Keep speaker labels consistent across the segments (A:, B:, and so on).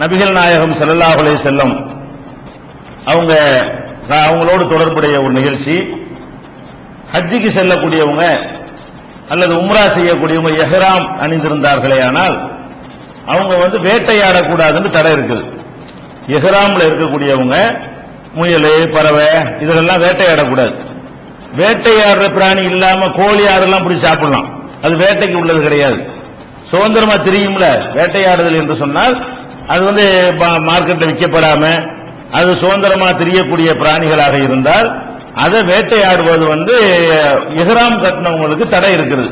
A: நபிகள் நாயகம் செல்லல்லாஹுலே செல்லும் அவங்க அவங்களோடு தொடர்புடைய ஒரு நிகழ்ச்சி. ஹஜ்ஜிக்கு செல்லக்கூடியவங்க அல்லது உம்ரா செய்யக்கூடியவங்க எஹ்ராம் அணிந்திருந்தார்களே ஆனால் அவங்க வந்து வேட்டையாடக்கூடாதுன்னு தடை இருக்குது. எஹ்ராம்ல இருக்கக்கூடியவங்க முயல் பறவை இதெல்லாம் வேட்டையாடக்கூடாது. வேட்டையாடுற பிராணி இல்லாம கோழி ஆடெல்லாம் பிடிச்சி சாப்பிடலாம். அது வேட்டைக்கு உள்ளது கிடையாது. சுதந்திரமா தெரியும்ல வேட்டையாடுதல் என்று சொன்னால் அது வந்து மார்க்கெட்டில் விற்கப்படாம அது சுதந்திரமா தெரியக்கூடிய பிராணிகளாக இருந்தால் அதை வேட்டையாடுவது வந்து எஹ்ராம் கட்டினவங்களுக்கு தடை இருக்குது.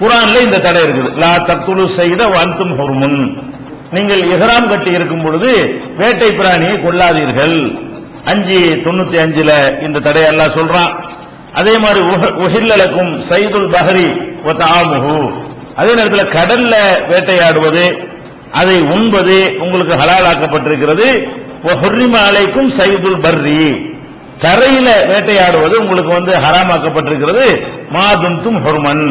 A: குரான்ல இந்த தடை இருக்குது. லா தத்துலு செய்த வந்தும் ஹுர்முன். நீங்கள் எஹ்ராம் கட்டி இருக்கும் பொழுது வேட்டை பிராணியை கொல்லாதீர்கள். அஞ்சு தொண்ணூத்தி அஞ்சுல இந்த தடை எல்லாம் சொல்றான். அதே மாதிரி உஹில்லக்கும் சைதுல் பஹரி ஆமுஹு அதே நேரத்தில் கடல்ல வேட்டையாடுவது அதை உண்பது உங்களுக்கு ஹலாலாக்கப்பட்டிருக்கிறது. ஹுர்ரிம சைதுல் பர்ரி. கரையில வேட்டையாடுவது உங்களுக்கு வந்து ஹராமாக்கப்பட்டிருக்கிறது. மாதுந்தும் ஹொர்மன்.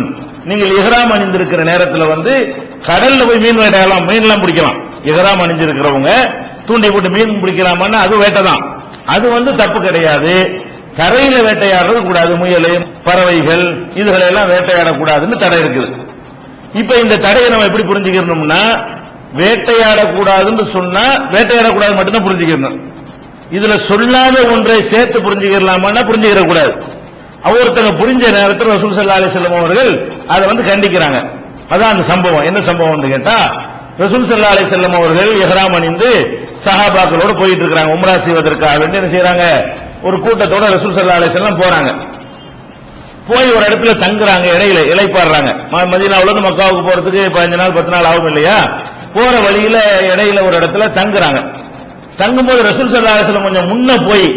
A: நீங்கள் இஹ்ராம் அணிந்திருக்கிற நேரத்தில் வந்து கடல்ல போய் மீன் வேட்டையாடலாம் மீன்லாம் பிடிக்கலாம். இஹ்ராம் அணிஞ்சிருக்கிறவங்க தூண்டி போட்டு மீன் பிடிக்கலாமான்னா அது வேட்டை தான். அது வந்து தப்பு கிடையாது. கரையில வேட்டையாடுறது கூடாது முயல் பறவைகள் இதுகளை எல்லாம் வேட்டையாடக்கூடாதுன்னு தடை இருக்குது. இப்ப இந்த தடையை நம்ம எப்படி புரிஞ்சுக்கணும்னா வேட்டையாடக்கூடாதுன்னு சொன்னா வேட்டையாடக்கூடாது மட்டும்தான் புரிஞ்சுக்கணும் இதுல சொல்லாத ஒன்றை சேர்த்து புரிஞ்சுக்கலாமா புரிஞ்சுக்கிற கூடாது ஒருத்தங்க புரிஞ்ச நேரத்தில் ரசூல் சல்லா அலிஸ்லாம் அவர்கள் அதை வந்து கண்டிக்கிறாங்க. அதான் அந்த சம்பவம். என்ன சம்பவம்னு கேட்டா ரசூல் சல்லா அலிஸ்லாம் அவர்கள் எஹ்ராம் அணிந்து சஹாபாக்களோட போயிட்டு இருக்கிறாங்க உம்ரா செய்வதற்காக வேண்டி என்ன செய்யறாங்க ஒரு கூட்டத்தோட ரசூல் சல்லா செல்லம் போறாங்க. போய் ஒரு இடத்துல தங்குறாங்க இடையில இலைப்பாடுறாங்க. ம- இருந்து மக்காவுக்கு போறதுக்கு பதினஞ்சு நாள் பத்து நாள் ஆகும் இல்லையா? போற வழியில இடையில ஒரு இடத்துல தங்குறாங்க. தங்கும்போது ரசூல் சல்லாஹம் கொஞ்சம் முன்ன போய்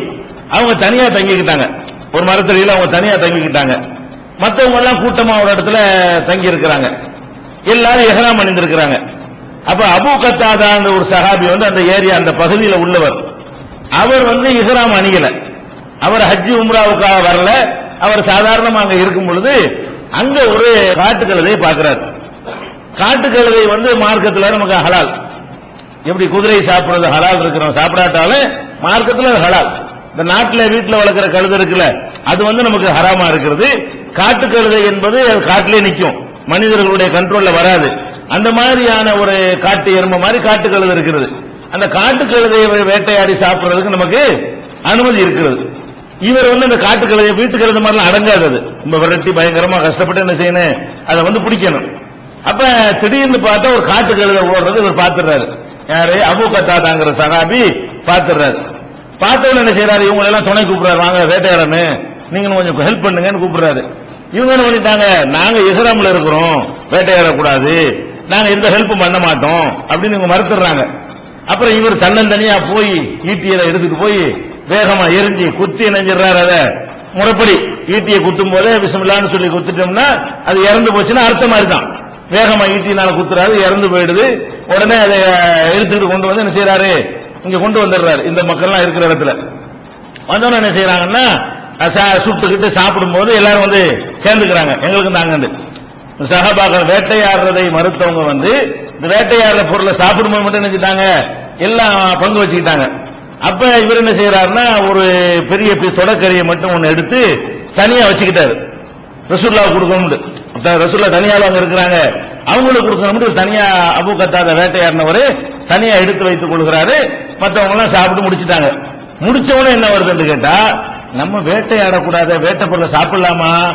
A: அவங்க தனியா தங்கிக்கிட்டாங்க. ஒரு மரத்தடியில் அவங்க தனியா தங்கிக்கிட்டாங்க. மற்றவங்க எல்லாம் கூட்டமா ஒரு இடத்துல தங்கி இருக்கிறாங்க எல்லாரும் எஹராம் அணிந்திருக்கிறாங்க. அப்ப அபு கத்தாதான்ற ஒரு சஹாபி வந்து அந்த ஏரியா அந்த பகுதியில உள்ளவர். அவர் வந்து இஹ்ராம் அணியல. அவர் ஹஜ்ஜி உம்ராவுக்காக வரல. அவர் சாதாரணமாக அங்க இருக்கும் பொழுது அங்க ஒரு காட்டுக்கழுதையை பார்க்கிறார். காட்டுக்கழுதை வந்து மார்க்கத்தில் நமக்கு ஹலால். எப்படி குதிரை சாப்பிடுறது ஹலால் இருக்கிறோம் சாப்பிடாட்டாலும் மார்க்கத்தில் ஹலால். இந்த நாட்டில் வீட்டில் வளர்க்குற கழுதை இருக்குல்ல அது வந்து நமக்கு ஹராமா இருக்கிறது. காட்டுக்கழுதை என்பது அது காட்டிலே நிற்கும். மனிதர்களுடைய கண்ட்ரோல்ல வராது. அந்த மாதிரியான ஒரு காட்டு எருமை மாதிரி காட்டுக்கழுதை இருக்கிறது. அந்த காட்டு கழுதையை வேட்டையாடி சாப்பிடுறதுக்கு நமக்கு அனுமதி இருக்கிறது. இவர் வந்து அந்த காட்டு கழுதையை மாதிரிலாம் அடங்காது அது. ரொம்ப விரட்டி பயங்கரமா கஷ்டப்பட்டு என்ன செய்யணும்? அதை வந்து பிடிக்கணும். அப்ப திடீர்னு பார்த்தா ஒரு காட்டு கழுத ஓடுறது இவர் பார்த்துடுறாரு. யாரு? அபு கத்தாதாங்கிற சகாபி பார்த்துடுறாரு. பார்த்தவன என்ன செய்யறாரு இவங்க எல்லாம் துணை கூப்பிடுறாரு. வாங்க வேட்டையாடன்னு நீங்க கொஞ்சம் ஹெல்ப் பண்ணுங்கன்னு கூப்பிடுறாரு. இவங்க என்ன பண்ணிட்டாங்க? நாங்க இஹ்ராம்ல இருக்கிறோம். வேட்டையாடக்கூடாது. நாங்க எந்த ஹெல்ப்பும் பண்ண மாட்டோம். அப்படின்னு இவங்க மறுத்துறாங்க அப்புறம் இவர் தன்னந்தனியா போய் ஈட்டியில எடுத்துட்டு போய் வேகமா எரிஞ்சு குத்தி நெஞ்சிடுறாரு அத? முறைப்படி ஈட்டியை குத்தும் போதே பிஸ்மில்லான்னு சொல்லி குத்துட்டோம்னா அது இறந்து போச்சுன்னா அர்த்தமா இருக்கான் வேகமா ஈட்டினால குத்துறாரு இறந்து போயிடுது. உடனே அதை எடுத்துக்கிட்டு கொண்டு வந்து என்ன செய்யறாரு இங்க கொண்டு வந்துடுறாரு. இந்த மக்கள்லாம் இருக்கிற இடத்துல. வந்தவன என்ன செய்யறாங்கன்னா சா- சுட்டுக்கிட்டு சாப்பிடும்போது எல்லாரும் வந்து சேர்ந்துக்கிறாங்க. எங்களுக்கு நாங்க சகபாக்கள் வேட்டையாடுறதை மறுத்தவங்க வந்து இந்த வேட்டையாடுற பொருளை சாப்பிடும்போது மட்டும் நினைச்சிட்டாங்க எல்லாம் பங்கு வச்சுக்கிட்டாங்க. அப்ப இவர் என்ன செய்யறாருன்னா ஒரு பெரிய பீஸ் தொடக்கறியை மட்டும் ஒன்னு எடுத்து தனியா வச்சுக்கிட்டாரு. ரசூல்லா கொடுக்கணும் ரசூல்லா தனியாக அவங்க இருக்கிறாங்க. அவங்களுக்கு கொடுக்கணும் தனியா அபு கத்தாத வேட்டையாடினவர் தனியா எடுத்து வைத்துக் கொள்கிறாரு. மற்றவங்க எல்லாம் சாப்பிட்டு முடிச்சிட்டாங்க. முடிச்சவனே என்ன வருதுன்னு கேட்டா நம்ம வேட்டையாடக்கூடாத வேட்டை பொருளை சாப்பிடலாமா?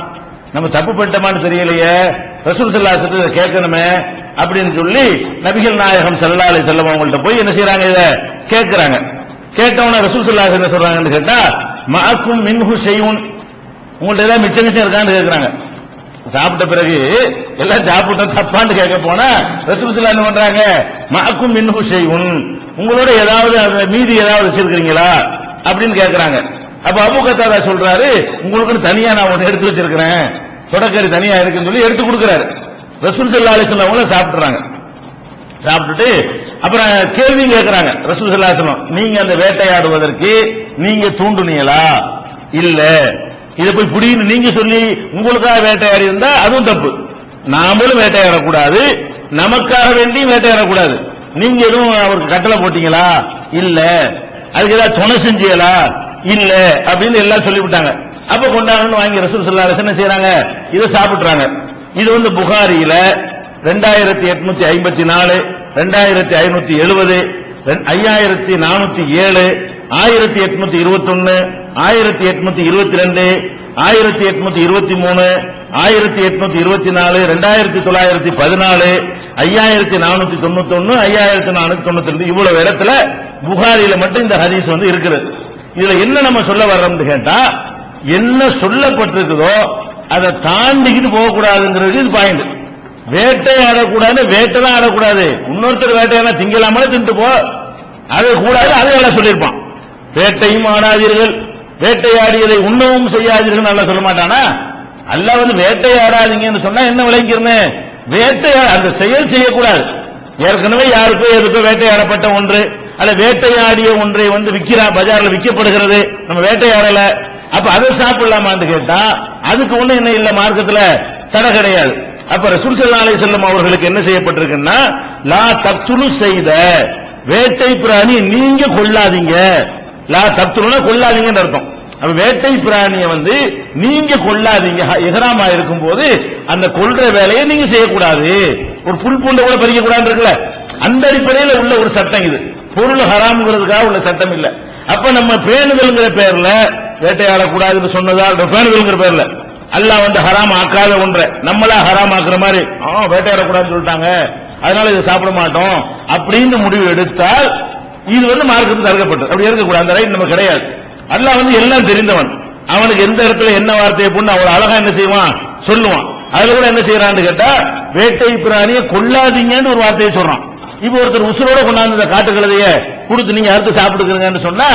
A: நம்ம தப்பு பண்ணிட்டோமான்னு தெரியலையே. ரசூல் சல்லாசத்து இதை கேட்கணுமே அப்படின்னு சொல்லி நபிகள் நாயகம் செல்லாலை அலைஹி செல்லம் அவங்கள்ட்ட போய் என்ன செய்யறாங்க இத கேட்கிறாங்க. கேட்டவன ரசூல் சல்லாஹ் என்ன சொல்றாங்கன்னு கேட்டா மாக்கும் மின்ஹு செய்யும் உங்கள்ட்ட ஏதாவது மிச்சம் மிச்சம் இருக்கான்னு கேட்கிறாங்க. சாப்பிட்ட பிறகு எல்லாம் சாப்பிட்டோம் தப்பான்னு கேட்க போனா ரசூலுல்லாஹி என்ன பண்றாங்க? மாக்கும் மின்ஹு செய்வன் உங்களோட ஏதாவது மீதி ஏதாவது வச்சிருக்கிறீங்களா? அப்படின்னு கேட்கறாங்க அப்ப அபு கத்தாரா சொல்றாரு உங்களுக்கு தனியா நான் ஒன்று எடுத்து வச்சிருக்கிறேன். தொடக்கறி தனியா இருக்குன்னு சொல்லி எடுத்து கொடுக்குறாரு. ரசூல் சல்லா அலைஹி அவங்கள அவங்களும் சாப்பிடுறாங்க சாப்பிட்டுட்டு அப்புறம் கேள்வி கேட்கிறாங்க ரசூல் சல்லா நீங்க அந்த வேட்டையாடுவதற்கு நீங்க தூண்டுனீங்களா? இல்ல. இதை போய் புடின்னு நீங்க சொல்லி உங்களுக்காக வேட்டையாடி இருந்தா அதுவும் தப்பு. நாமளும் வேட்டையாடக்கூடாது நமக்காக வேண்டியும் வேட்டையாடக்கூடாது. நீங்க எதுவும் அவருக்கு கட்டளை போட்டீங்களா? இல்ல. அதுக்கு ஏதாவது துணை செஞ்சீங்களா? இல்ல. அப்படின்னு எல்லாம் சொல்லிவிட்டாங்க. அப்ப கொண்டாங்கன்னு வாங்கி ரசூல் சொல்லா என்ன செய்யறாங்க இதை சாப்பிடுறாங்க இது வந்து புகாரியில ரெண்டாயிரத்தி எட்நூத்தி ஐம்பத்தி நாலு ரெண்டாயிரத்தி ஐநூத்தி எழுபது ஐயாயிரத்தி நானூத்தி ஏழு ஆயிரத்தி எட்நூத்தி இருபத்தி ஒன்னு ஆயிரத்தி எட்நூத்தி இருபத்தி ரெண்டு ஆயிரத்தி எட்நூத்தி இருபத்தி மூணு ஆயிரத்தி எட்நூத்தி இருபத்தி நாலு ரெண்டாயிரத்தி தொள்ளாயிரத்தி பதினாலு ஐயாயிரத்தி நானூத்தி தொண்ணூத்தி ஒன்னு ஐயாயிரத்தி நானூத்தி தொண்ணூத்தி ரெண்டு இவ்வளவு இடத்துல புகாரியில மட்டும் இந்த ஹதீஸ் வந்து இருக்கிறது இதுல என்ன நம்ம சொல்ல வர்றோம்னு கேட்டா என்ன சொல்லப்பட்டிருக்குதோ அதை தாண்டிக்கிட்டு போகக்கூடாதுங்கிறது இது பாயிண்ட் வேட்டையாடக்கூடாது வேட்டை தான் ஆடக்கூடாது. இன்னொருத்தர் வேட்டையாட திங்கலாமலே தின்ட்டு போ. அது கூடாது அதை சொல்லியிருப்பான். வேட்டையும் ஆடாதீர்கள். வேட்டையாடியதை உண்ணவும் செய்யாதீர்கள் நல்லா சொல்ல மாட்டானா? அல்லாஹ் வந்து வேட்டையாடாதீங்கன்னு சொன்னா என்ன விளைக்கிறேன்னு வேட்டையா அந்த செயல் செய்யக்கூடாது. ஏற்கனவே யாருக்கோ எதுக்கோ வேட்டையாடப்பட்ட ஒன்று அல்ல வேட்டையாடிய ஒன்றை வந்து விற்கிறா பஜார்ல விற்கப்படுகிறது நம்ம வேட்டையாடல. அப்ப அதை சாப்பிடலாமான்னு கேட்டா அதுக்கு ஒண்ணு என்ன இல்ல மார்க்கத்துல தடை கிடையாது. அப்ப ரசூல் ஸல்லல்லாஹு அலைஹி அவர்களுக்கு என்ன செய்யப்பட்டிருக்குன்னா லா தக்துலு செய்த வேட்டை பிராணி நீங்க கொள்ளாதீங்க. லா தக்துலுனா கொல்லாதீங்கன்னு அர்த்தம். அப்ப வேட்டை பிராணியை வந்து நீங்க கொல்லாதீங்க எகராமா இருக்கும் போது அந்த கொல்ற வேலையை நீங்க செய்யக்கூடாது. ஒரு புல் பூண்டை கூட பறிக்க கூடாது இருக்குல்ல? அந்த அடிப்படையில் உள்ள ஒரு சட்டம் இது. பொருள் ஹராம்ங்கிறதுக்காக உள்ள சட்டம் இல்ல. அப்ப நம்ம பேணுதல்ங்கிற பேர்ல வேட்டையாடக்கூடாதுன்னு சொன்னதா பேணுதல்ங்கிற பேர்ல. அல்லாஹ் வந்து ஹராம் ஆக்காத ஒன்ற. நம்மளா ஹராம் ஆக்குற மாதிரி ஆ வேட்டையாடக்கூடாதுன்னு சொல்லிட்டாங்க. அதனால இதை சாப்பிட மாட்டோம். அப்படின்னு முடிவு எடுத்தால் இது வந்து மார்க்கம் தடுக்கப்பட்டது. அப்படி இருக்கக்கூடாது. அந்த ரைட் நம்ம கிடையாது. அல்லாஹ் வந்து எல்லாம் தெரிந்தவன். அவனுக்கு எந்த இடத்துல என்ன வார்த்தையை பொண்ணு அவன் அழகா என்ன செய்வான்? சொல்லுவான். அதுல கூட என்ன செய்யறான்னு கேட்டா வேட்டை பிராணியை கொல்லாதீங்கன்னு ஒரு வார்த்தையை சொல்றான். இப்ப ஒருத்தர் உசுரோட கொண்டாந்து இந்த காட்டுக்கழுதைய கொடுத்து நீங்க அறுத்து சாப்பிட்டுக்கிறீங்கன்னு சொன்னா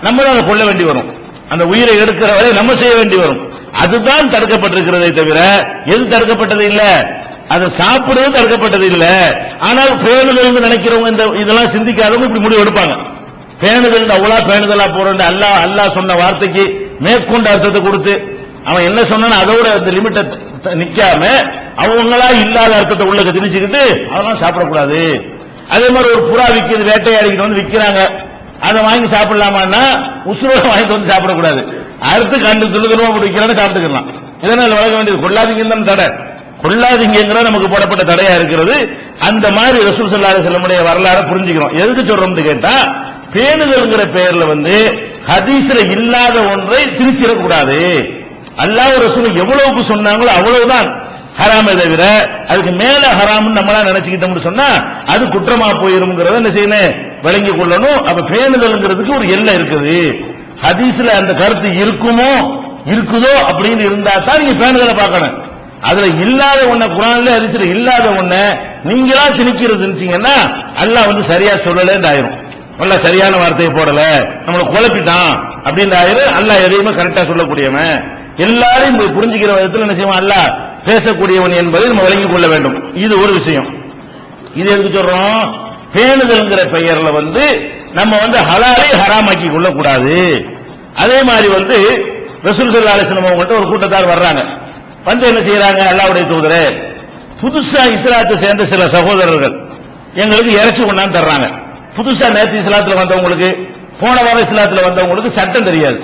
A: நம்ம தான் அதை கொல்ல வேண்டி வரும். அந்த உயிரை எடுக்கிற வரை நம்ம செய்ய வேண்டி வரும். அதுதான் தடுக்கப்பட்டிருக்கிறதே தவிர எது தடுக்கப்பட்டது இல்ல? அதை சாப்பிடுறது தடுக்கப்பட்டது இல்ல. ஆனால் பேணுதல் நினைக்கிறவங்க இந்த இதெல்லாம் சிந்திக்காதவங்க இப்படி முடிவு எடுப்பாங்க. பேணுதல் அவ்வளோ பேணுதலா போறோம் அல்லாஹ் அல்லாஹ் சொன்ன வார்த்தைக்கு மேற்கொண்ட அர்த்தத்தை கொடுத்து அவன் என்ன சொன்னானோ அதோட அந்த லிமிட்டை நிக்காம அவங்களா இல்லாத அர்த்தத்தை உள்ள திணிச்சுக்கிட்டு அதெல்லாம் சாப்பிடக்கூடாது. அதே மாதிரி ஒரு புறா விற்கிது வேட்டையாடிக்கிட்டு வந்து விற்கிறாங்க அதை வாங்கி சாப்பிடலாமான்னா உசுரோட வாங்கிட்டு வந்து சாப்பிடக்கூடாது. அடுத்து கண்டு துணுதுணுமா பிடிக்கிறான்னு சாப்பிட்டுக்கலாம். இதனால் வழங்க வேண்டியது. கொள்ளாதீங்கன்னு தான் தடை. கொள்ளாதீங்கிற நமக்கு போடப்பட்ட தடையா இருக்கிறது. அந்த மாதிரி ரசூல் சல்லாஹ் செல்லமுடைய வரலாறு புரிஞ்சுக்கிறோம். எதுக்கு சொல்றோம்னு கேட்டா பேணுதல்ங்கிற பெயர்ல வந்து ஹதீஸ்ல இல்லாத ஒன்றை திரிச்சிடக்கூடாது அல்லாஹ் ரசூல் எவ்வளவுக்கு சொன்னாங்களோ அவ்வளவுதான். ஹராமே தவிர அதுக்கு மேல ஹராம்னு நம்மளா நினைச்சுக்கிட்டோம்னு சொன்னா அது குற்றமா போயிரும்ங்கிறத என்ன செய்யணும்? விளங்கி கொள்ளணும். அப்ப பேணுதல்ங்கிறதுக்கு ஒரு எல்லை இருக்குது. ஹதீஸ்ல அந்த கருத்து இருக்குமோ இருக்குதோ அப்படின்னு இருந்தா தான் நீங்க பேணுதலை பார்க்கணும். அதுல இல்லாத ஒண்ண குரான்ல ஹதீஸ்ல இல்லாத ஒண்ண நீங்களா திணிக்கிறது இருந்துச்சீங்கன்னா அல்லாஹ் வந்து சரியா சொல்லலன்னு ஆயிரும் நல்லா சரியான வார்த்தையை போடல. நம்மளை குழப்பிட்டான் அப்படின்னு ஆயிரும். அல்லாஹ் எதையுமே கரெக்டா சொல்லக்கூடியவன். எல்லாரையும் புரிஞ்சுக்கிற விதத்தில் என்ன செய்வான்? அல்லாஹ் பேசக்கூடியவன் என்பதை நம்ம விளங்கிக் கொள்ள வேண்டும். இது ஒரு விஷயம். இது எதுக்கு சொல்றோம்? பேணுதல்ங்கிற பெயர்ல வந்து நம்ம வந்து ஹலாலை ஹராமாக்கி கொள்ளக்கூடாது. அதே மாதிரி வந்து ரசூல் சல்லா அலிஸ்லாம் அவங்கள்ட்ட ஒரு கூட்டத்தார் வர்றாங்க. வந்து என்ன செய்யறாங்க? அல்லாவுடைய தூதரே புதுசா இஸ்லாத்தை சேர்ந்த சில சகோதரர்கள் எங்களுக்கு இறைச்சி கொண்டாந்து தர்றாங்க. புதுசா நேற்று இஸ்லாத்துல வந்தவங்களுக்கு போன வாரம் இஸ்லாத்துல வந்தவங்களுக்கு சட்டம் தெரியாது.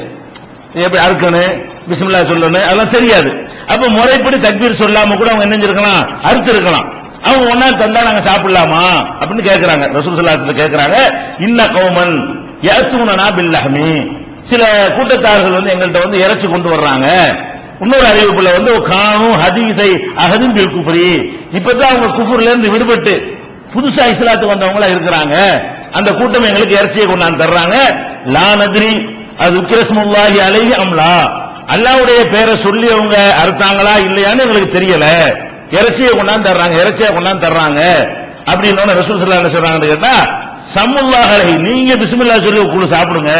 A: எப்படி அறுக்கணும்? பிஸ்மில்லா சொல்லணும்? அதெல்லாம் தெரியாது. அப்ப முறைப்படி தக்பீர் சொல்லாம கூட அவங்க என்ன இருக்கலாம் அறுத்து இருக்கலாம் அவங்க ஒன்னா தந்தா நாங்க சாப்பிடலாமா? அப்படின்னு கேட்கிறாங்க ரசூல் சல்லாத்துல கேட்கிறாங்க இன்ன கௌமன் ஏத்துனா பில்லஹமி சில கூட்டத்தார்கள் வந்து எங்கள்கிட்ட வந்து இறைச்சி கொண்டு வர்றாங்க. இன்னொரு அறிவிப்புல வந்து காணும் ஹதீஸை அகதும் குஃபரி. இப்பதான் அவங்க குஃபுர்ல இருந்து விடுபட்டு புதுசா இஸ்லாத்து வந்தவங்களா இருக்கிறாங்க. அந்த கூட்டம் எங்களுக்கு இறைச்சியை கொண்டாந்து தர்றாங்க. லா நதிரி அது உக்கிரஸ்முல்லாஹி அலைஹி அம்லா. அல்லாவுடைய பேரை சொல்லி அவங்க அறுத்தாங்களா இல்லையான்னு எங்களுக்கு தெரியல. இறைச்சியை கொண்டாந்து தர்றாங்க இறைச்சியை கொண்டாந்து தர்றாங்க. அப்படின்னு ரசூல் சல்லா என்ன சொல்றாங்கன்னு கேட்டா சம்முல்லாஹ் அலைஹி நீங்க பிஸ்மில்லா சொல்லி குழு சாப்பிடுங்க.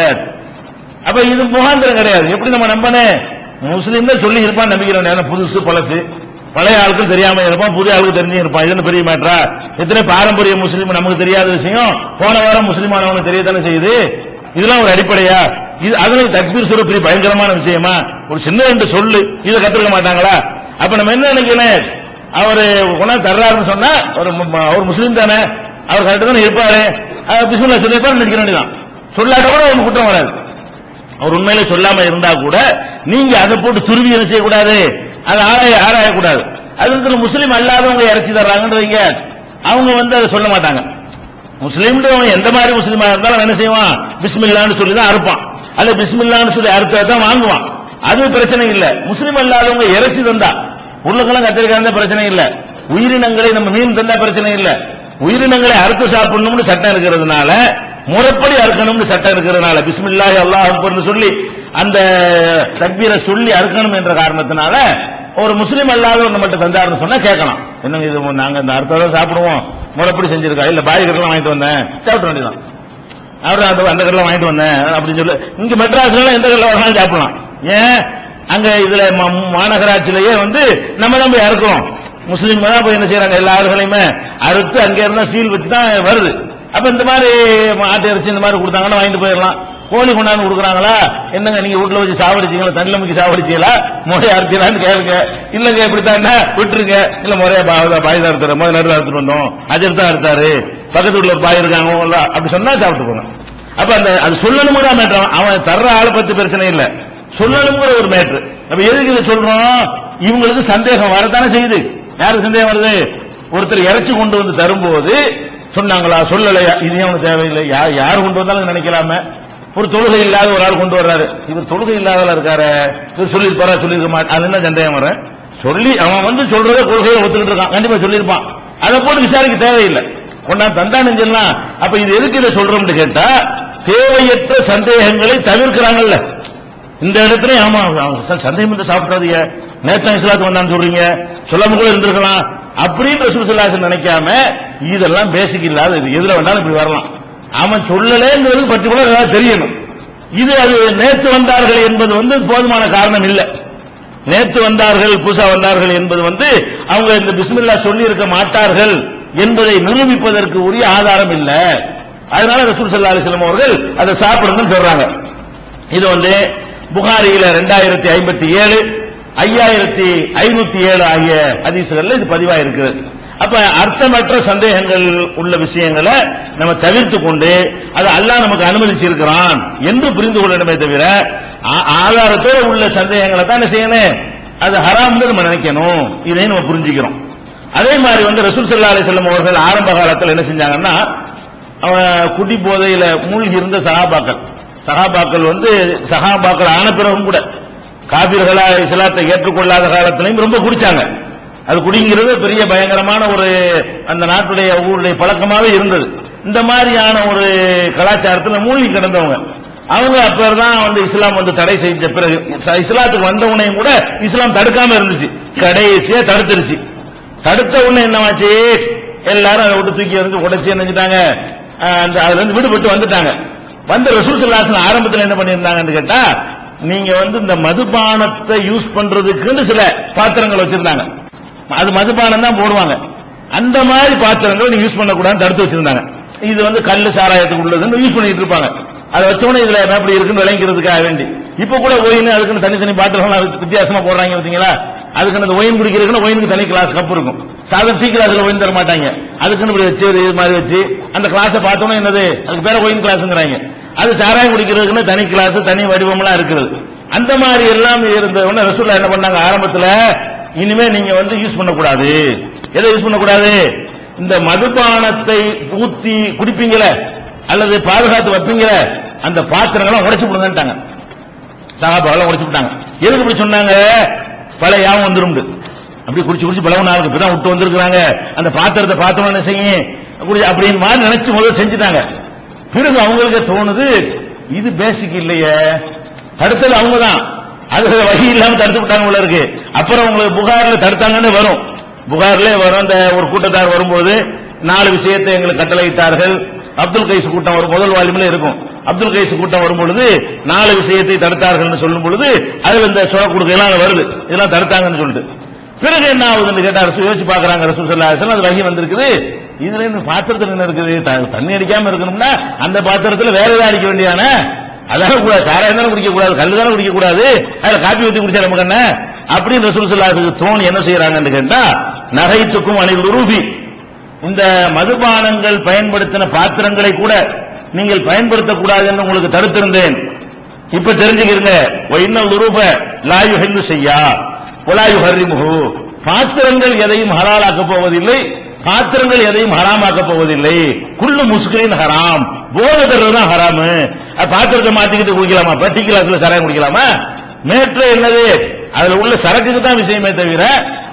A: அப்ப இது முகாந்திரம் கிடையாது. எப்படி நம்ம நம்பனே முஸ்லீம் தான் சொல்லி இருப்பான் நம்பிக்கிறோம் ஏன்னா புதுசு பழசு. பழைய ஆளுக்கும் தெரியாம இருப்பான் புதிய ஆளுக்கு தெரிஞ்சு இருப்பான். இது பெரிய மேட்டரா எத்தனை பாரம்பரிய முஸ்லீம் நமக்கு தெரியாத விஷயம்? போன வாரம் முஸ்லீமானவங்க தெரியத்தானே செய்யுது? இதெல்லாம் ஒரு அடிப்படையா? இது அதுல தக்பீர் சொல்ல பெரிய பயங்கரமான விஷயமா? ஒரு சின்ன ரெண்டு சொல்லு. இதை கத்துக்க மாட்டாங்களா? அப்ப நம்ம என்ன நினைக்கிறேன் அவர் கொண்டாந்து தர்றாருன்னு சொன்னா ஒரு அவர் முஸ்லீம் தானே? அவர் கரெக்டாக தானே இருப்பாரு? அஹ் பிஸ்மில்லா சொல்லியிருப்பாரு நினைக்க வேண்டியதான் சொல்லாட்ட கூட அவருக்கு குற்றம் வராது. அவர் உண்மையில சொல்லாம இருந்தா கூட நீங்க அதை போட்டு துருவி என்ன செய்யக்கூடாது? அதை ஆராய ஆராயக்கூடாது. அது வந்து முஸ்லீம் அல்லாதவங்க இறச்சி தர்றாங்கன்றீங்க அவங்க வந்து அதை சொல்ல மாட்டாங்க. முஸ்லீம்ன்றவன் எந்த மாதிரி முஸ்லீமா இருந்தாலும் என்ன செய்வான்? பிஸ்மில்லான்னு சொல்லி தான் அறுப்பான். அல்ல பிஸ்மில்லான்னு சொல்லி அறுத்த தான் வாங்குவான். அது பிரச்சனை இல்ல. முஸ்லீம் அல்லாதவங்க இறைச்சி தந்தா? உருளைக்கிழங்கு கத்திரிக்காய் பிரச்சனை இல்ல. உயிரினங்களை நம்ம மீன் தந்தா பிரச்சனை இல்ல. உயிரினங்களை அறுத்து சாப்பிடணும்னு சட்டம் இருக்கிறதுனால முறைப்படி அறுக்கணும்னு சட்டம் இருக்கிறதுனால பிஸ்மில்லாஹி அல்லாஹ் சொல்லி அந்த தக்பீரை சொல்லி அறுக்கணும் என்ற காரணத்தினால ஒரு முஸ்லீம் அல்லாதவர் நம்மகிட்ட தந்தாருன்னு சொன்னா கேட்கலாம். என்னங்க இது நாங்க இந்த அறுத்ததான் சாப்பிடுவோம். முறைப்படி செஞ்சிருக்கா? இல்ல பாய் கடலாம் வாங்கிட்டு வந்தேன். சாப்பிட வேண்டியதான் அவர் அந்த அந்த கடையில் வாங்கிட்டு வந்தேன் அப்படின்னு சொல்லி இங்க மெட்ராஸ்ல எந்த கடையில் வேணாலும் சாப்பிடலாம். ஏன்? அங்க இதுல மாநகராட்சியிலேயே வந்து நம்ம தான் போய் அறுக்கிறோம். முஸ்லீம் தான் போய் என்ன செய்யறாங்க எல்லா ஆறுகளையுமே அறுத்து அங்க இருந்தா சீல் வச்சு தான் வருது. அப்ப இந்த மாதிரி ஆட்டு இறைச்சி இந்த மாதிரி கொடுத்தாங்கன்னா வாங்கிட்டு போயிடலாம். கோழி கொண்டாந்து கொடுக்குறாங்களா? என்னங்க நீங்க வீட்டுல வச்சு சாவடிச்சீங்களா? தண்ணில முக்கி சாவடிச்சீங்களா? முறையை அறுத்தீங்களான்னு கேளுங்க. இல்லங்க இப்படித்தான் விட்டுருங்க. இல்ல முறையா பாய் தான் அறுத்துறோம் முதல்ல அறுத்துட்டு வந்தோம். அஜர் தான் அறுத்தாரு. பக்கத்து வீட்டுல பாய் இருக்காங்க அப்படி சொன்னா சாப்பிட்டு போகணும். அப்ப அந்த அது சொல்லணுங்கிற மேட்டர் அவன் தர்ற ஆளை பத்தி பிரச்சனை இல்ல. சொல்லணுங்கிற ஒரு மேட்ரு அப்ப எதுக்கு இதை சொல்றோம்? இவங்களுக்கு சந்தேகம் வரத்தானே செய்யுது. யாருக்கு சந்தேகம் வருது? ஒருத்தர் இறைச்சி கொண்டு வந்து தரும்போது சொன்னாங்களா? சொல்லலையா? இது அவனுக்கு தேவையில்லை. யார் யார் கொண்டு வந்தாலும் நினைக்கலாமே. ஒரு தொழுகை இல்லாத ஒரு ஆள் கொண்டு வர்றாரு. இவர் தொழுகை இல்லாதவளா இருக்காரு? இவர் சொல்லியிருப்பாரா சொல்லியிருக்க மாட்டா. அது என்ன சந்தேகம் வர சொல்லி அவன் வந்து சொல்றத கொள்கையை ஒத்துக்கிட்டு இருக்கான். கண்டிப்பா சொல்லியிருப்பான். அதை போட்டு விசாரிக்க தேவையில்லை. கொண்டாந்து தந்தான் சொல்லலாம் அப்ப இது எதுக்கு இதை சொல்றோம்னு கேட்டா தேவையற்ற சந்தேகங்களை தவிர்க்கிறாங்கல்ல. இந்த இடத்துல ஆமா அவங்க சந்தேகம் வந்து சாப்பிட்டாதீங்க நேத்தா இஸ்லாத்து வந்தான்னு சொல்றீங்க. சொல்லாம கூட இருந்திருக்கலாம். அப்படின்னு ரசூலுல்லாஹி நினைக்காம இதெல்லாம் பேசிக் இல்லாத இது. எதுல வேணாலும் இப்படி வரலாம். அவன் சொல்லலேங்கிறது பர்டிகுலர் ஏதாவது தெரியணும். இது அது நேற்று வந்தார்கள் என்பது வந்து போதுமான காரணம் இல்லை. நேற்று வந்தார்கள் புதுசா வந்தார்கள் என்பது வந்து அவங்க இந்த பிஸ்மில்லா சொல்லி இருக்க மாட்டார்கள் என்பதை நிரூபிப்பதற்கு உரிய ஆதாரம் இல்லை. அதனால ரசூல் சல்லா அலைஹி அவர்கள் அதை சாப்பிடுங்கன்னு சொல்றாங்க. இது வந்து புகாரியில ரெண்டாயிரத்தி ஐம்பத்தி ஏழு ஐயாயிரத்தி ஐநூத்தி ஏழு ஆகிய அதிசுகள்ல இது பதிவாயிருக்கிறது. அப்ப அர்த்தமற்ற சந்தேகங்கள் உள்ள விஷயங்களை நம்ம தவிர்த்து கொண்டு அது அல்லாஹ் நமக்கு அனுமதிச்சிருக்கிறான் என்று புரிந்து கொள்ளணுமே தவிர ஆ- ஆதாரத்தோட உள்ள சந்தேகங்களை தான் என்ன செய்யணும்? அது ஹராம்னு நம்ம நினைக்கணும். இதை நம்ம புரிஞ்சுக்கிறோம். அதே மாதிரி வந்து ரசூல் சல்லா அலி செல்லம் அவர்கள் ஆரம்ப காலத்தில் என்ன செஞ்சாங்கன்னா அவன் குடி போதையில மூழ்கி இருந்த சகாபாக்கள் சகாபாக்கள் வந்து சகாபாக்கள் ஆன பிறகும் கூட காபிர்களா இஸ்லாத்தை ஏற்றுக்கொள்ளாத காலத்திலையும் ரொம்ப குடிச்சாங்க. அது குடிங்கிறது பெரிய பயங்கரமான ஒரு அந்த நாட்டுடைய ஊருடைய பழக்கமாவே இருந்தது. இந்த மாதிரியான ஒரு கலாச்சாரத்தில் மூழ்கி கிடந்தவங்க. அவங்க அப்பதான் வந்து இஸ்லாம் வந்து தடை செய்த பிறகு இஸ்லாத்துக்கு வந்தவனையும் கூட இஸ்லாம் தடுக்காம இருந்துச்சு. கடைசியா தடுத்துருச்சு. தடுத்த உடனே என்னவாச்சு? எல்லாரும் அதை விட்டு தூக்கி வந்து உடச்சி நினைச்சிட்டாங்க அந்த அதுல இருந்து விடுபட்டு வந்துட்டாங்க. வந்த ரசூல் சல்லாசன் ஆரம்பத்தில் என்ன பண்ணியிருந்தாங்கன்னு கேட்டா நீங்க வந்து இந்த மதுபானத்தை யூஸ் பண்றதுக்குன்னு சில பாத்திரங்கள் வச்சிருந்தாங்க. அது மதுபானம் தான் போடுவாங்க. அந்த மாதிரி பாத்திரங்களை நீங்க யூஸ் பண்ணக்கூடாதுன்னு தடுத்து வச்சிருந்தாங்க. இது வந்து கல் சாராயத்துக்கு உள்ளதுன்னு யூஸ் பண்ணிட்டு இருப்பாங்க. அதை வச்சோடனே இதுல எப்படி இருக்குன்னு விளங்கிறதுக்காக வேண்டி. இப்ப கூட ஒயின் அதுக்குன்னு தனித்தனி பாட்டில்கள் வித்தியாசமா போடுறாங்க பார்த்தீங்களா அதுக்குன்னு அந்த ஒயின் குடிக்கிறதுக்குன்னு ஒயினுக்கு தனி கிளாஸ் கப் இருக்கும். சாதம் டீ கிளாஸ்ல ஒயின் தர மாட்டாங்க. அதுக்குன்னு இப்படி வச்சு இது மாதிரி வச்சு அந்த கிளாஸை பார்த்தோன்னே என்னது? அதுக்கு பேர ஒயின் கிளாஸ்ங்கிறாங்க அது சாராயம் குடிக்கிறதுக்குன்னு தனி கிளாஸ் தனி வடிவம்லாம் இருக்குது. அந்த மாதிரி எல்லாம் இருந்த உடனே ரசூல்லா என்ன பண்ணாங்க? ஆரம்பத்துல இனிமே நீங்க வந்து யூஸ் பண்ணக்கூடாது. எதை யூஸ் பண்ணக்கூடாது? இந்த மதுபானத்தை ஊத்தி குடிப்பீங்கள அல்லது பாதுகாத்து வைப்பீங்களே அந்த பாத்திரங்களை உடைச்சு விடுங்கட்டாங்க சகாபாவெல்லாம் உடைச்சு விட்டாங்க. எதுக்கு இப்படி சொன்னாங்க? பல யாவும் வந்துரும் அப்படி குடிச்சு குடிச்சு பலவன் நாளுக்கு இப்பதான் விட்டு வந்திருக்கிறாங்க. அந்த பாத்திரத்தை பார்த்தோம்னு என்ன செய்யும்? குடி அப்படின்னு மாதிரி நினைச்சு முதல்ல செஞ்சுட்டாங்க. பிறகு அவங்களுக்கு தோணுது இது பேசிக் இல்லையே. தடுத்தது அவங்க தான் அது வழி இல்லாம தடுத்து விட்டாங்க உள்ள இருக்கு. அப்புறம் உங்களுக்கு புகார்ல தடுத்தாங்கன்னு வரும். புகார்ல வரும். அந்த ஒரு கூட்டத்தார் வரும்போது நாலு விஷயத்தை எங்களுக்கு கட்டளையிட்டார்கள். அப்துல் கைஸ் கூட்டம் ஒரு முதல் வால்யூம்ல இருக்கும். அப்துல் கைஸ் கூட்டம் வரும் பொழுது நாலு விஷயத்தை தடுத்தார்கள்னு சொல்லும் பொழுது அதுல இந்த சோழ கொடுக்கலாம் வருது. இதெல்லாம் தடுத்தாங்கன்னு சொல்லிட்டு. பிறகு என்ன ஆகுதுன்னு கேட்டா அரசு யோசிச்சு பாக்குறாங்க ரசூல் ஸல்லல்லாஹு அது வகி வந்திருக்குது. இதுல என்ன பாத்திரத்தில் என்ன இருக்குது? த- தண்ணி அடிக்காம இருக்கணும்னா அந்த பாத்திரத்தில் வேற ஏதாவது அடிக்க வேண்டியான அதான கூடாது சாராயம் தானே குடிக்க கூடாது கல்லு தானே குடிக்க கூடாது அதுல காப்பி ஊத்தி குடிச்சா நமக்கு என்ன அப்படின்னு ரசூல் ஸல்லல்லாஹு தோணி என்ன செய்யறாங்கன்னு கேட்டா நகைத்துக்கும் அணில் ரூபி. இந்த மதுபானங்கள் பயன்படுத்தின பாத்திரங்களை கூட நீங்கள் பயன்படுத்தக்கூடாது என்று உங்களுக்கு தடுத்திருந்தேன். இப்ப தெரிஞ்சுக்கிறீங்க இன்னும் உருப லாயு ஹெல்லு செய்யா உலாயு ஹரிமுகு பாத்திரங்கள் எதையும் ஹலாலாக்க போவதில்லை பாத்திரங்கள் எதையும் ஹராமாக்க போவதில்லை. குள்ளு முஸ்கிரின் ஹராம். போதை தர்றதுதான் ஹராமு. பாத்திரத்தை மாத்திக்கிட்டு குடிக்கலாமா? பட்டி கிளாஸ்ல சராயம் குடிக்கலாமா? மேட்ரு என்னது? அதுல உள்ள சரக்குக்கு தான் விஷயமே தவிர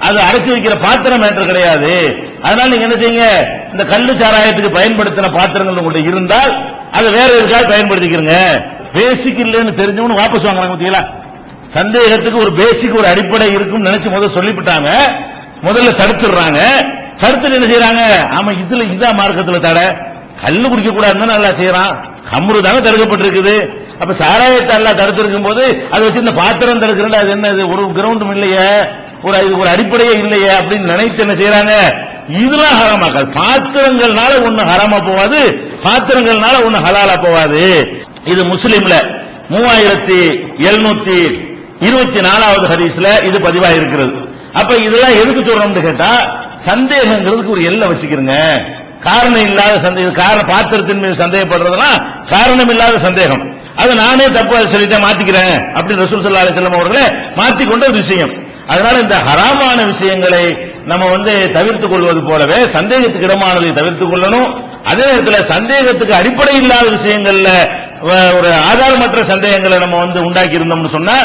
A: அது அரைச்சு வைக்கிற பாத்திரம் மேட்ரு கிடையாது. அதனால நீங்க என்ன செய்யுங்க? இந்த கல்லு சாராயத்துக்கு பயன்படுத்தின பாத்திரங்கள் உங்கள்கிட்ட இருந்தால் அதை வேற எதுக்காக பயன்படுத்திக்கிறங்க. பேசிக் இல்லைன்னு தெரிஞ்சவனு வாபஸ் வாங்கலாம் பாத்தீங்களா? சந்தேகத்துக்கு ஒரு பேசிக் ஒரு அடிப்படை இருக்கும்னு நினைச்சு முதல்ல சொல்லிவிட்டாங்க. முதல்ல தடுத்துடுறாங்க. தடுத்து என்ன செய்யறாங்க ஆமா இதுல இதா மார்க்கத்துல தடை. கல்லு குடிக்க கூடாதுன்னு நல்லா செய்யறான். கம்ரு தானே தடுக்கப்பட்டிருக்குது. அப்ப சாராயத்தை எல்லாம் தடுத்திருக்கும் போது அதை வச்சு இந்த பாத்திரம் தடுக்கிறது அது என்ன ஒரு கிரவுண்டும் இல்லையே. ஒரு இது ஒரு அடிப்படையே இல்லையே அப்படின்னு நினைத்து என்ன செய்யறாங்க? இதெல்லாம் ஹராமாக்காது. பாத்திரங்கள்னால ஒண்ணு ஹராமா போவாது பாத்திரங்கள்னால ஒண்ணு ஹலாலா போவாது. இது முஸ்லீம்ல மூவாயிரத்தி எழுநூத்தி இருபத்தி நாலாவது ஹரிஸ்ல இது பதிவாக இருக்கிறது அப்ப இதெல்லாம் எதுக்கு சொல்றோம்னு கேட்டா சந்தேகங்கிறதுக்கு ஒரு எல்லை வச்சுக்கிறேங்க. காரணம் இல்லாத சந்தேகம் காரண பாத்திரத்தின் மீது சந்தேகப்படுறதுலாம் காரணம் இல்லாத சந்தேகம். அது நானே தப்பு சொல்லிட்டேன் மாத்திக்கிறேன் அப்படின்னு ரசூல் சல்லா அலிஸ்லாம் அவர்களே மாத்திக்கொண்ட ஒரு விஷயம். அதனால இந்த ஹராமான விஷயங்களை நம்ம வந்து தவிர்த்துக் கொள்வது போலவே சந்தேகத்துக்கு இடமானதை தவிர்த்துக் கொள்ளணும். அதே நேரத்தில் சந்தேகத்துக்கு அடிப்படை இல்லாத விஷயங்கள்ல ஒரு ஆதாரமற்ற சந்தேகங்களை நம்ம வந்து உண்டாக்கி இருந்தோம்னு சொன்னா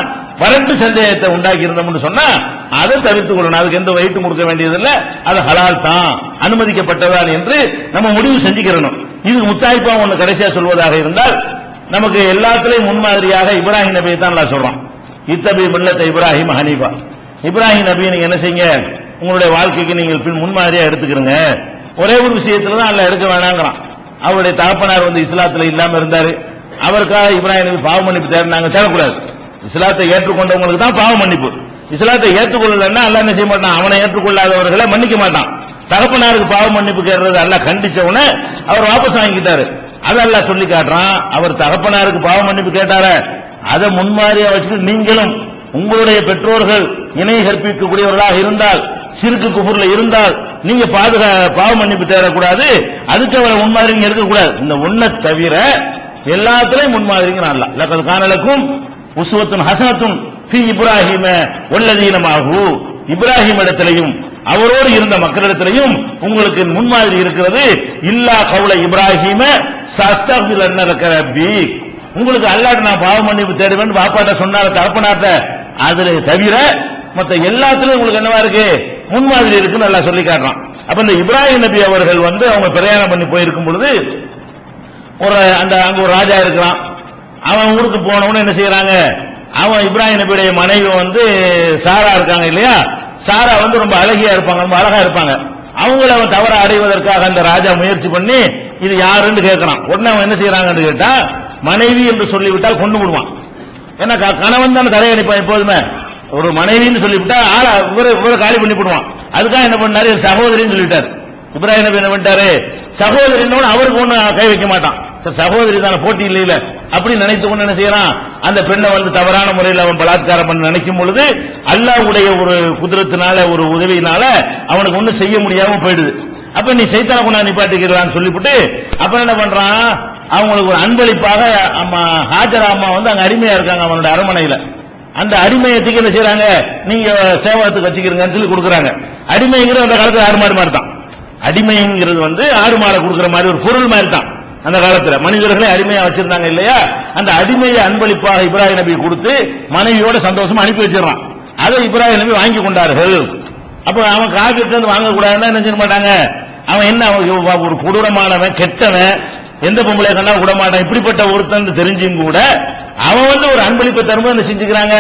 A: வரட்டு சந்தேகத்தை உண்டாக்கி இருந்தோம்னு சொன்னா அதை தவிர்த்துக் கொள்ளணும். அதுக்கு எந்த வயிற்று கொடுக்க வேண்டியதில்லை. அது ஹலால் தான். அனுமதிக்கப்பட்டதான் என்று நம்ம முடிவு செஞ்சுக்கிறணும். இது முத்தாய்ப்பா ஒன்று கடைசியா சொல்வதாக இருந்தால் நமக்கு எல்லாத்திலையும் முன்மாதிரியாக இப்ராஹிம் நபியை தான் நான் சொல்றான். இத்தபி மில்லத்தை இப்ராஹிம் ஹனீபா இப்ராஹிம் நபியை நீங்க என்ன செய்யுங்க? உங்களுடைய வாழ்க்கைக்கு நீங்கள் பின் முன்மாதிரியா எடுத்துக்கிறீங்க. ஒரே ஒரு விஷயத்துல தான் அல்ல எடுக்க வேணாங்கிறான். அவருடைய தகப்பனார் வந்து இஸ்லாத்துல இல்லாம இருந்தாரு. அவருக்காக இப்ராஹிம் நபி பாவ மன்னிப்பு தேடினாங்க. தேடக்கூடாது. இஸ்லாத்தை ஏற்றுக்கொண்டவங்களுக்கு தான் பாவ மன்னிப்பு. இஸ்லாத்தை ஏற்றுக்கொள்ளலன்னா அல்ல என்ன செய்ய மாட்டான்? அவனை ஏற்றுக்கொள்ளாதவர்களை மன்னிக்க மாட்டான். தகப்பனாருக்கு பாவ மன்னிப்பு கேட்கறது அல்ல கண்டிச்ச அவர் வாபஸ் வாங்கிட்டாரு அதை அல்லாஹ் சொல்லி காட்டுறான். அவர் தகப்பனாருக்கு பாவ மன்னிப்பு கேட்டார. அதை முன்மாதிரியா வச்சுட்டு நீங்களும் உங்களுடைய பெற்றோர்கள் இணை கற்பிக்கக்கூடியவர்களாக இருந்தால் சிறுக்கு குபூர்ல இருந்தால் நீங்க பாதுகா பாவ மன்னிப்பு தேடக்கூடாது. அதுக்கு அவரை முன்மாதிரிங்க இருக்கக்கூடாது இந்த ஒன்ன தவிர எல்லாத்திலையும் முன்மாதிரிங்க நல்லா லக்கது காணலுக்கும் உசுவத்தும் ஹசனத்தும் இப்ராஹிம ஒல்லதீனமாகு இப்ராஹிம் இடத்திலையும் அவரோடு இருந்த மக்களிடத்திலையும் உங்களுக்கு முன்மாதிரி இருக்கிறது. இல்லா கவுல இப்ராஹிம சஸ்தகுல் ரப்பி. உங்களுக்கு அல்லாட்ட நான் பாவ மன்னிப்பு தேடுவேன் பாப்பாட்ட சொன்னார தகப்பனாட்ட அதுல தவிர மத்த எல்லாத்துலயும் உங்களுக்கு என்னவா இருக்கு? முன்மாதிரி இருக்குன்னு நல்லா சொல்லி காட்டுறான். அப்ப இந்த இப்ராஹிம் நபி அவர்கள் வந்து அவங்க பிரயாணம் பண்ணி போயிருக்கும் பொழுது ஒரு அந்த அங்க ஒரு ராஜா இருக்கிறான். அவன் ஊருக்கு போனவன என்ன செய்யறாங்க அவன் இப்ராஹிம் நபியுடைய மனைவி வந்து சாரா இருக்காங்க இல்லையா? சாரா வந்து ரொம்ப அழகியா இருப்பாங்க ரொம்ப அழகா இருப்பாங்க. அவங்கள அவன் தவற அடைவதற்காக அந்த ராஜா முயற்சி பண்ணி இது யாருன்னு கேட்கிறான். உடனே அவன் என்ன செய்யறாங்கன்னு கேட்டா மனைவி என்று சொல்லிவிட்டால் கொண்டு விடுவான். ஏன்னா க- கணவன் தானே தலையடிப்பான் எப்போதுமே. ஒரு மனைவின்னு சொல்லிவிட்டா ஆளா இவரை இவரை காலி பண்ணி போடுவான் அதுக்காக என்ன பண்ணாரு? சகோதரின்னு சொல்லிட்டாரு. இப்ராஹிம் நபி என்ன பண்ணிட்டாரு? சகோதரின்னு அவருக்கு ஒண்ணு கை வைக்க மாட்டான். சகோதரி தான போட்டி இல்லையில. அப்படி நினைத்து கொண்டு என்ன செய்யறான்? அந்த பெண்ணை வந்து தவறான முறையில் அவன் பலாத்காரம் பண்ண நினைக்கும் பொழுது அல்லாஹ்வுடைய ஒரு குதிரத்தினால ஒரு உதவியினால அவனுக்கு ஒன்றும் செய்ய முடியாம போயிடுது. அப்ப நீ சைத்தான கொண்டா நிப்பாட்டிக்கிறான்னு சொல்லிவிட்டு அப்ப என்ன பண்றான்? அவங்களுக்கு ஒரு அன்பளிப்பாக அம்மா ஹாஜரா அம்மா வந்து அங்க அடிமையா இருக்காங்க அவனோட அரண்மனையில. அந்த அடிமையத்துக்கு என்ன செய்யறாங்க? நீங்க சேவகத்துக்கு வச்சுக்கிறீங்கன்னு சொல்லி கொடுக்குறாங்க. அடிமைங்கிறது அந்த காலத்துல ஆறு மாடு மாதிரி தான் அடிமைங்கிறது வந்து ஆறு மாடை கொடுக்குற மாதிரி ஒரு பொருள் மாதிரி தான் அந்த காலத்துல மனிதர்களே அடிமையா வச்சிருந்தாங்க இல்லையா? அந்த அடிமையை அன்பளிப்பாக இப்ராஹிம் நபி கொடுத்து மனைவியோட சந்தோஷமா அனுப்பி வச்சிடறான். அதை இப்ராஹிம் நபி வாங்கி கொண்டார்கள். அப்ப அவன் காக்கிட்டு வந்து வாங்க என்ன செய்ய மாட்டாங்க? அவன் என்ன அவன் ஒரு கொடூரமானவன் கெட்டவன் எந்த பொம்பளை கண்டா விட மாட்டான். இப்படிப்பட்ட ஒருத்தன் தெரிஞ்சும் கூட அவன் வந்து ஒரு அன்பளிப்பு தரும்போது என்ன செஞ்சுக்கிறாங்க?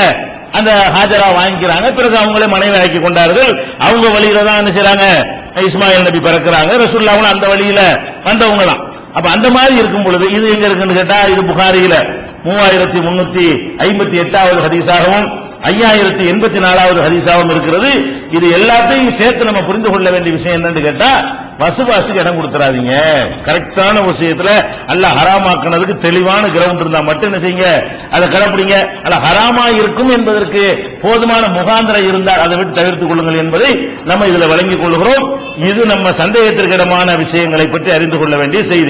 A: அந்த ஹாஜரா வாங்கிக்கிறாங்க. பிறகு அவங்களே மனைவி ஆக்கி கொண்டார்கள். அவங்க வழியில தான் என்ன செய்யறாங்க இஸ்மாயில் நபி பிறக்கிறாங்க. ரசூல்லாவும் அந்த வழியில வந்தவங்க தான் அப்ப அந்த மாதிரி இருக்கும் பொழுது இது எங்க இருக்குன்னு கேட்டா இது புகாரியில மூவாயிரத்தி முன்னூத்தி ஐம்பத்தி எட்டாவது ஹதீஸாகவும் ஐயாயிரத்தி எண்பத்தி நாலாவது ஹதீஸாகவும் இருக்கிறது. இது எல்லாத்தையும் சேர்த்து நம்ம புரிந்து கொள்ள வேண்டிய விஷயம் என்னன்னு கேட்டா வசுவாசுக்கு இடம் கொடுத்துறாதீங்க. கரெக்டான விஷயத்துல அல்ல ஹராமாக்குனதுக்கு தெளிவான கிரவுண்ட் இருந்தா மட்டும் என்ன செய்யுங்க? அதை கடைப்பிடிங்க. அல்ல ஹராமா இருக்கும் என்பதற்கு போதுமான முகாந்திரம் இருந்தால் அதை விட்டு தவிர்த்துக் கொள்ளுங்கள் என்பதை நம்ம இதுல வழங்கிக் கொள்கிறோம். இது நம்ம சந்தேகத்திற்கிடமான விஷயங்களை பற்றி அறிந்து கொள்ள வேண்டிய செய்தி.